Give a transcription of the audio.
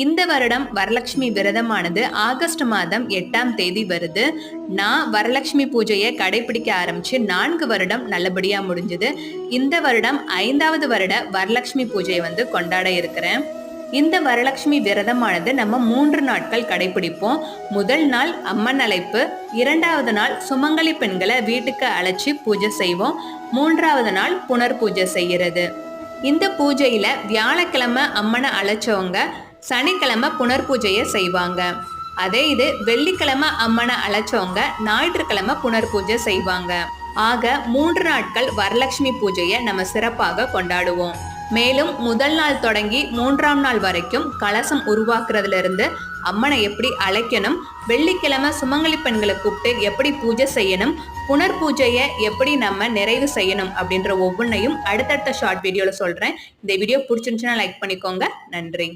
இந்த வருடம் வரலட்சுமி விரதமானது ஆகஸ்ட் மாதம் எட்டாம் தேதி வருது. நான் வரலட்சுமி பூஜையை கடைபிடிக்க ஆரம்பிச்சு நான்கு வருடம் நல்லபடியா முடிஞ்சது. இந்த வருடம் ஐந்தாவது வருட வரலட்சுமி பூஜையை வந்து கொண்டாட இருக்கிறேன். இந்த வரலட்சுமி விரதமானது நம்ம மூன்று நாட்கள் கடைபிடிப்போம். முதல் நாள் அம்மன் அழைப்பு இரண்டாவது நாள் சுமங்கலி பெண்களை வீட்டுக்கு அழைச்சி பூஜை செய்வோம். மூன்றாவது நாள் புனர் பூஜை செய்கிறது. இந்த பூஜையில வியாழக்கிழமை அம்மனை அழைச்சவங்க சனிக்கிழமை புனர்பூஜையை செய்வாங்க. அதே இது வெள்ளிக்கிழமை அம்மனை அழைச்சவங்க ஞாயிற்றுக்கிழமை புனர்பூஜை செய்வாங்க. ஆக மூன்று நாட்கள் வரலட்சுமி பூஜையை நம்ம சிறப்பாக கொண்டாடுவோம். மேலும் முதல் நாள் தொடங்கி மூன்றாம் நாள் வரைக்கும் கலசம் உருவாக்குறதுல இருந்து அம்மனை எப்படி அழைக்கணும் வெள்ளிக்கிழமை சுமங்கலி பெண்களை கூப்பிட்டு எப்படி பூஜை செய்யணும் புனர் பூஜையை எப்படி நம்ம நிறைவு செய்யணும் அப்படின்ற ஒவ்வொன்றையும் அடுத்தடுத்த ஷார்ட் வீடியோவில் சொல்கிறேன் இந்த வீடியோ பிடிச்சிருந்துச்சுன்னா லைக் பண்ணிக்கோங்க. நன்றி.